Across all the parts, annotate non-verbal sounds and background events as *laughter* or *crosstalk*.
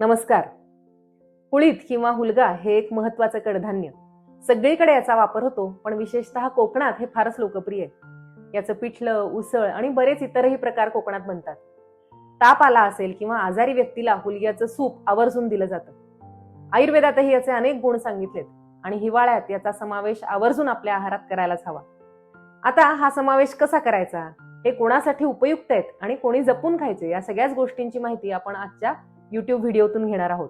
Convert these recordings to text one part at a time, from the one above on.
नमस्कार. कुळीत किंवा हुलगा हे एक महत्वाचं कडधान्य. सगळीकडे याचा वापर होतो पण विशेषतः कोकणात हे फारच लोकप्रिय आहे. याचं पिठलं उसळ आणि बरेच इतरही प्रकार कोकणात बनतात. ताप आला असेल किंवा आजारी व्यक्तीला हुलग्याचं सूप आवर्जून दिलं जातं. आयुर्वेदातही याचे अनेक गुण सांगितलेत आणि हिवाळ्यात याचा समावेश आवर्जून आपल्या आहारात करायलाच हवा. आता हा समावेश कसा करायचा? हे कोणासाठी उपयुक्त आहेत आणि कोणी जपून खायचे या सगळ्याच गोष्टींची माहिती आपण आजच्या यूट्यूब व्हिडिओतून घेणार आहोत.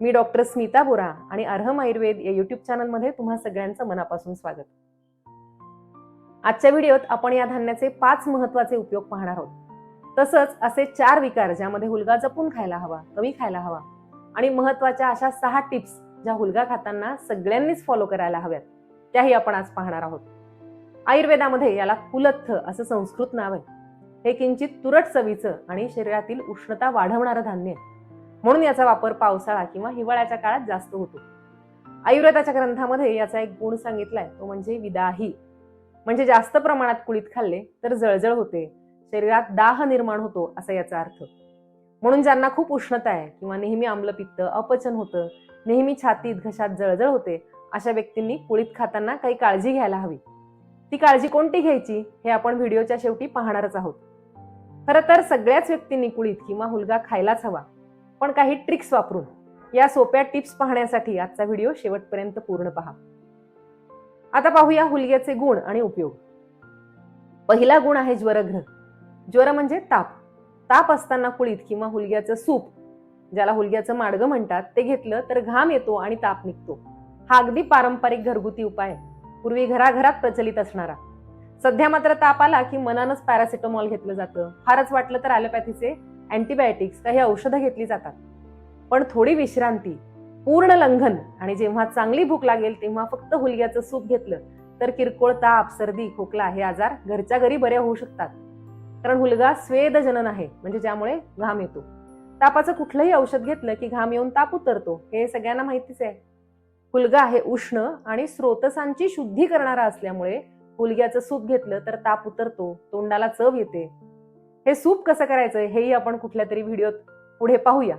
मी डॉक्टर स्मिता बोरा आणि अर्हम आयुर्वेद या यूट्यूब चॅनलमध्ये तुम्हा सगळ्यांचं मनापासून स्वागत. आजच्या व्हिडिओत आपण या धान्याचे पाच महत्त्वाचे उपयोग पाहणार आहोत. तसंच असे चार विकार ज्यामध्ये हुलगा जपून खायला हवा कमी खायला हवा आणि महत्त्वाच्या अशा सहा टिप्स ज्या हुलगा खाताना सगळ्यांनीच फॉलो करायला हव्यात त्याही आपण आज पाहणार आहोत. आयुर्वेदामध्ये याला कुलत्थ असं संस्कृत नाव आहे. हे किंचित तुरट चवीचं आणि शरीरातील उष्णता वाढवणारं धान्य. आहे म्हणून याचा वापर पावसाळा किंवा हिवाळ्याच्या काळात जास्त होतो. आयुर्वेदाच्या ग्रंथामध्ये याचा एक गुण सांगितलाय तो म्हणजे विदाही. म्हणजे जास्त प्रमाणात कुळीत खाल्ले तर जळजळ होते शरीरात दाह निर्माण होतो असा याचा अर्थ. म्हणून ज्यांना खूप उष्णता आहे किंवा नेहमी आम्लपित्त अपचन होतं नेहमी छातीत घशात जळजळ होते अशा व्यक्तींनी कुळीत खाताना काही काळजी घ्यायला हवी. ती काळजी कोणती घ्यायची हे आपण व्हिडिओच्या शेवटी पाहणारच आहोत. खरं तर सगळ्याच व्यक्तींनी कुळीत किंवा हुलगा खायलाच हवा. पण काही ट्रिक्स वापरून या सोप्या टिप्स पाहण्यासाठी आजचा व्हिडिओ शेवटपर्यंत पूर्ण पहा. आता पाहूया हुलग्याचे गुण आणि उपयोग. पहिला गुण आहे ज्वरग्रह ज्वर म्हणजे ताप. ताप असताना कुळीत किंवा हुलग्याचं सूप ज्याला हुलग्याचं माडगं म्हणतात ते घेतलं तर घाम येतो आणि ताप निघतो. हा अगदी पारंपरिक घरगुती उपाय. पूर्वी घराघरात प्रचलित असणारा. सध्या मात्र ताप आला की मनानच पॅरासिटामॉल घेतलं जातं. फारच वाटलं तर ॲलोपॅथीचे अँटीबायोटिक्स काही औषधं घेतली जातात. पण थोडी विश्रांती पूर्ण लंघन आणि जेव्हा चांगली भूक लागेल तेव्हा फक्त हुलग्याचं सूप घेतलं तर किरकोळ ताप सर्दी खोकला हे आजार घरच्या घरी बरे होऊ शकतात. कारण हुलगा स्वेदजनन आहे म्हणजे ज्यामुळे घाम येतो. तापाचं कुठलंही औषध घेतलं की घाम येऊन ताप उतरतो हे सगळ्यांना माहितीच आहे. हुलगा हे उष्ण आणि स्रोतसांची शुद्धी करणारा असल्यामुळे हुलग्याचं सूप घेतलं तर ताप उतरतो तोंडाला चव येते. हे सूप कसं करायचं हेही आपण कुठल्या तरी व्हिडिओत पुढे पाहूया.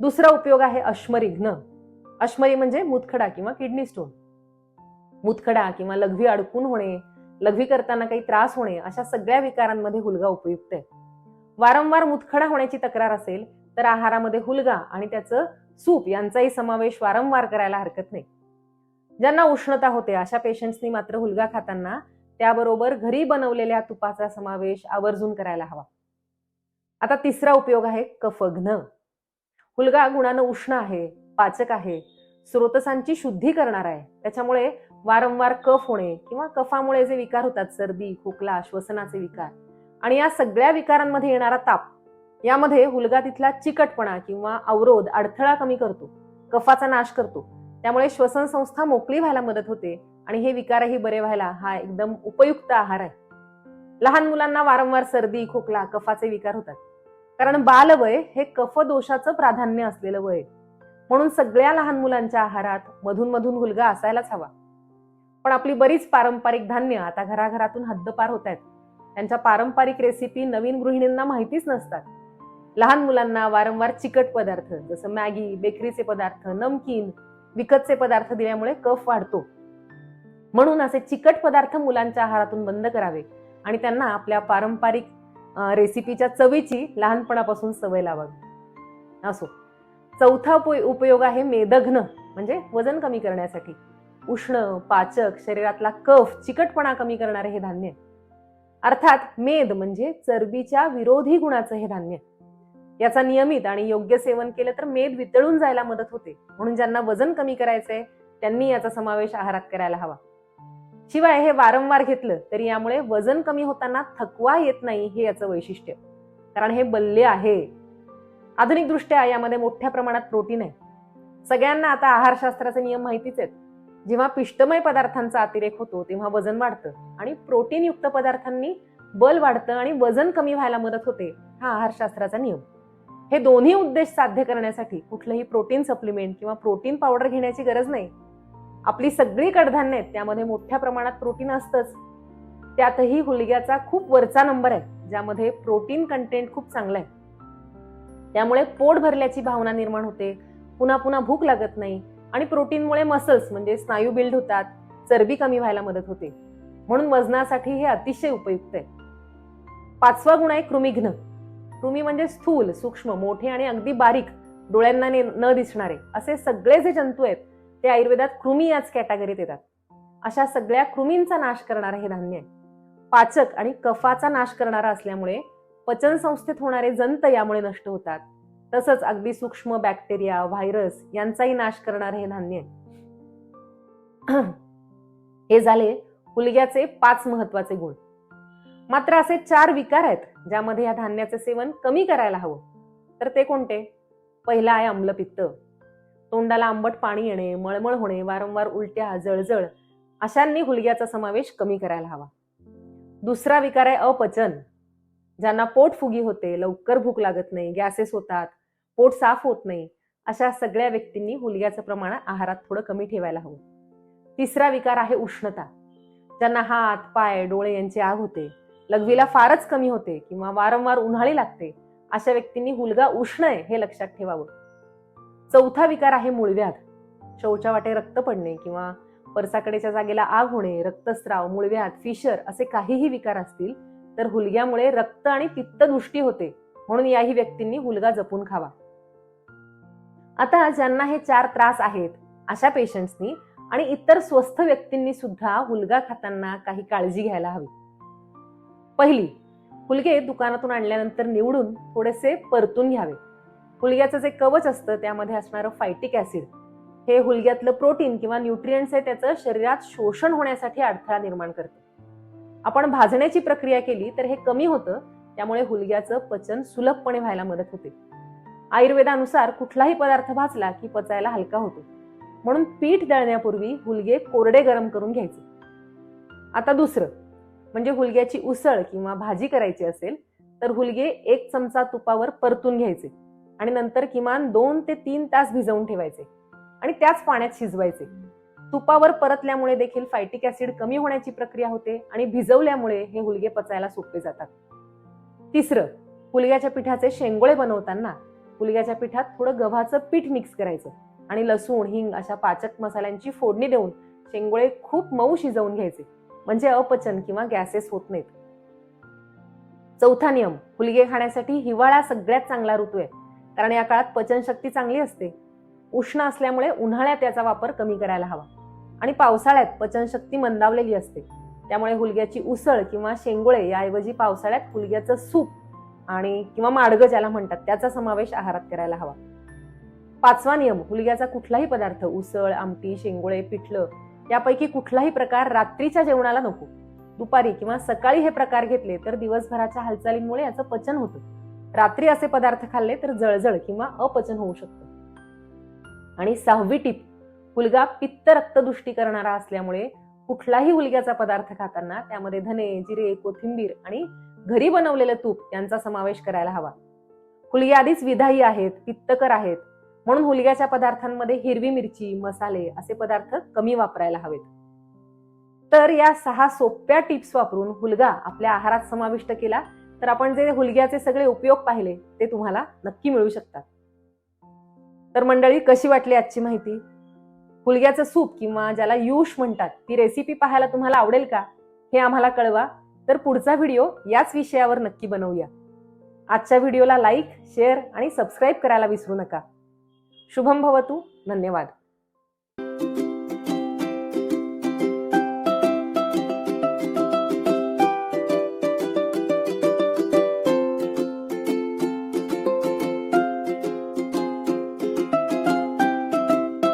दुसरा उपयोग आहे अश्मरिघ्न. अश्मरी म्हणजे मुतखडा किंवा किडनी स्टोन. मुतखडा किंवा लघवी अडकून होणे लघवी करताना काही त्रास होणे अशा सगळ्या विकारांमध्ये हुलगा उपयुक्त आहे. वारंवार मुतखडा होण्याची तक्रार असेल तर आहारामध्ये हुलगा आणि त्याचं सूप यांचाही समावेश वारंवार करायला हरकत नाही. ज्यांना उष्णता होते अशा पेशंट्सनी मात्र हुलगा खाताना त्याबरोबर घरी बनवलेल्या तुपाचा समावेश आवर्जून करायला हवा. आता तिसरा उपयोग आहे कफघ्न. हुलगा गुणानं उष्ण आहे पाचक आहे स्रोतसांची शुद्धी करणार आहे. त्याच्यामुळे वारंवार कफ होणे किंवा कफामुळे जे विकार होतात सर्दी खोकला श्वसनाचे विकार आणि या सगळ्या विकारांमध्ये येणारा ताप यामध्ये हुलगा तिथला चिकटपणा किंवा अवरोध अडथळा कमी करतो. कफाचा नाश करतो. त्यामुळे श्वसन संस्था मोकळी व्हायला मदत होते आणि हे विकारही बरे व्हायला हा एकदम उपयुक्त आहार आहे. लहान मुलांना वारंवार सर्दी खोकला कफाचे विकार होतात. कारण बालवय हे कफ दोषाचं प्राधान्य असलेलं वय म्हणून सगळ्या लहान मुलांच्या आहारात मधून मधून हुलगा असायलाच हवा. पण आपली बरीच पारंपरिक धान्य आता घराघरातून हद्दपार होत आहेत. त्यांच्या पारंपरिक रेसिपी नवीन गृहिणींना माहितीच नसतात. लहान मुलांना वारंवार चिकट पदार्थ जसं मॅगी बेकरीचे पदार्थ नमकीन विकतचे पदार्थ दिल्यामुळे कफ वाढतो. म्हणून असे चिकट पदार्थ मुलांच्या आहारातून बंद करावे आणि त्यांना आपल्या पारंपरिक रेसिपीच्या चवीची लहानपणापासून सवय लावावी. असो. चौथा उपयोग आहे मेदघ्न म्हणजे वजन कमी करण्यासाठी. उष्ण पाचक शरीरातला कफ चिकटपणा कमी करणारे हे धान्य. अर्थात मेद म्हणजे चरबीच्या विरोधी गुणाचं हे धान्य. याचा नियमित आणि योग्य सेवन केलं तर मेद वितळून जायला मदत होते. म्हणून ज्यांना वजन कमी करायचंय त्यांनी याचा समावेश आहारात करायला हवा. शिवाय हे वारंवार घेतलं तरी यामुळे वजन कमी होताना थकवा येत नाही हे याचं वैशिष्ट्य. कारण हे बल्ले आहे. आधुनिक दृष्ट्या यामध्ये मोठ्या प्रमाणात प्रोटीन आहे. सगळ्यांना आता आहारशास्त्राचे नियम माहितीच आहेत. जेव्हा पिष्टमय पदार्थांचा अतिरेक होतो तेव्हा वजन वाढतं आणि प्रोटीनयुक्त पदार्थांनी बल वाढतं आणि वजन कमी व्हायला मदत होते हा आहारशास्त्राचा नियम. हे दोन्ही उद्देश साध्य करण्यासाठी कुठलंही प्रोटीन सप्लिमेंट किंवा प्रोटीन पावडर घेण्याची गरज नाही. आपली सगळी कडधान्य आहेत त्यामध्ये मोठ्या प्रमाणात प्रोटीन असतंच. त्यातही हुलग्याचा खूप वरचा नंबर आहे ज्यामध्ये प्रोटीन कंटेंट खूप चांगला आहे. त्यामुळे पोट भरल्याची भावना निर्माण होते पुन्हा पुन्हा भूक लागत नाही आणि प्रोटीनमुळे मसल्स म्हणजे स्नायू बिल्ड होतात चरबी कमी व्हायला मदत होते. म्हणून वजनासाठी हे अतिशय उपयुक्त आहे. पाचवा गुण आहे कृमिघ्न. कृमी म्हणजे स्थूल सूक्ष्म मोठे आणि अगदी बारीक डोळ्यांना ने- न दिसणारे असे सगळे जे जंतू आहेत ते आयुर्वेदात कृमी याच कॅटेगरीत येतात. अशा सगळ्या कृमींचा नाश करणारं हे धान्य आहे. पाचक आणि कफाचा नाश करणारा असल्यामुळे पचन संस्थेत होणारे जंत यामुळे नष्ट होतात. तसंच अगदी सूक्ष्म बॅक्टेरिया व्हायरस यांचाही नाश करणारे हे धान्य आहे. *clears throat* हे झाले हुलग्याचे पाच महत्त्वाचे गुण. मात्र असे चार विकार आहेत ज्यामध्ये या धान्याचे सेवन कमी करायला हवं. तर ते कोणते? पहिला आहे आम्लपित्त. तोंडाला आंबट पाणी येणे मळमळ होणे वारंवार उलट्या जळजळ अशांनी हुलग्याचा समावेश कमी करायला हवा. दुसरा विकार आहे अपचन. ज्यांना पोट फुगी होते लवकर भूक लागत नाही गॅसेस होतात पोट साफ होत नाही अशा सगळ्या व्यक्तींनी हुलग्याचं प्रमाण आहारात थोडं कमी ठेवायला हवं. तिसरा विकार आहे उष्णता. ज्यांना हात पाय डोळे यांची आग होते लघवीला फारच कमी होते किंवा वारंवार उन्हाळी लागते अशा व्यक्तींनी हुलगा उष्ण आहे हे लक्षात ठेवावं. चौथा विकार आहे मूळव्याध शौचा वाटे रक्त पडणे किंवा परसाकडेच्या जागेला आग होणे रक्तस्राव मूळव्याध फिशर असे काहीही विकार असतील तर हुलग्यामुळे रक्त आणि पित्त दृष्टी होते म्हणून याही व्यक्तींनी हुलगा जपून खावा. आता ज्यांना हे चार त्रास आहेत अशा पेशंट्सनी आणि इतर स्वस्थ व्यक्तींनी सुद्धा हुलगा खाताना काही काळजी घ्यायला हवी. पहिली हुलगे दुकानातून आणल्यानंतर निवडून थोडेसे परतून घ्यावे. हुलग्याचं जे कवच असतं त्यामध्ये असणारं फायटिक ऍसिड हे हुलग्यातलं प्रोटीन किंवा न्यूट्रियंट्स आहे त्याचं शरीरात शोषण होण्यासाठी अडथळा निर्माण करते. आपण भाजण्याची प्रक्रिया केली तर हे कमी होतं त्यामुळे हुलग्याचं पचन सुलभपणे व्हायला मदत होते. आयुर्वेदानुसार कुठलाही पदार्थ भाजला की पचायला हलका होतो. म्हणून पीठ दळण्यापूर्वी हुलगे कोरडे गरम करून घ्यायचे. आता दुसरं म्हणजे हुलग्याची उसळ किंवा भाजी करायची असेल तर हुलगे एक चमचा तुपावर परतून घ्यायचे आणि नंतर किमान दोन ते तीन तास भिजवून ठेवायचे आणि त्याच पाण्यात शिजवायचे. तुपावर परतल्यामुळे देखील फायटिक ऍसिड कमी होण्याची प्रक्रिया होते आणि भिजवल्यामुळे हे हुलगे पचायला सोपे जातात. तिसरं हुलग्याच्या पिठाचे शेंगोळे बनवताना हुलग्याच्या पिठात थोडं गव्हाचं पीठ मिक्स करायचं आणि लसूण हिंग अशा पाचक मसाल्यांची फोडणी देऊन शेंगोळे खूप मऊ शिजवून घ्यायचे. म्हणजे अपचन किंवा गॅसेस होत नाहीत. चौथा नियम हुलगे खाण्यासाठी हिवाळा सगळ्यात चांगला ऋतू आहे. कारण या काळात पचनशक्ती चांगली असते. उष्ण असल्यामुळे उन्हाळ्यात याचा वापर कमी करायला हवा. आणि पावसाळ्यात पचनशक्ती मंदावलेली असते. त्यामुळे हुलग्याची उसळ किंवा शेंगोळे याऐवजी पावसाळ्यात हुलग्याचं सूप आणि किंवा माडगं ज्याला म्हणतात त्याचा समावेश आहारात करायला हवा. पाचवा नियम हुलग्याचा कुठलाही पदार्थ उसळ आमटी शेंगोळे पिठलं यापैकी कुठलाही प्रकार रात्रीच्या जेवणाला नको. दुपारी किंवा सकाळी हे प्रकार घेतले तर दिवसभराच्या हालचालींमुळे याचं पचन होतं. रात्री असे पदार्थ खाल्ले तर जळजळ किंवा अपचन होऊ शकतं. आणि सहावी टीप मुलगा पित्त रक्तदृष्टी करणारा असल्यामुळे कुठलाही उलग्याचा पदार्थ खाताना त्यामध्ये धने जिरे कोथिंबीर आणि घरी बनवलेलं तूप यांचा समावेश करायला हवा. हुलगे आधीच विधायी आहेत पित्तकर आहेत म्हणून होलिगाच्या पदार्थांमध्ये हिरवी मिरची मसाले असे पदार्थ कमी वापरायला हवेत. तर या सहा सोप्या टिप्स वापरून हुलगा आपल्या आहारात समाविष्ट केला तर आपण जे हुलग्याचे सगळे उपयोग पाहिले ते तुम्हाला नक्की मिळू शकतात. तर मंडळी कशी वाटली आजची माहिती? हुलग्याचं सूप किंवा ज्याला युष म्हणतात ती रेसिपी पाहायला तुम्हाला आवडेल का? हे आम्हाला कळवा. तर पुढचा व्हिडिओ याच विषयावर नक्की बनवूया. आजच्या व्हिडिओला लाईक शेअर आणि सबस्क्राईब करायला विसरू नका. शुभम भवतु धन्यवाद.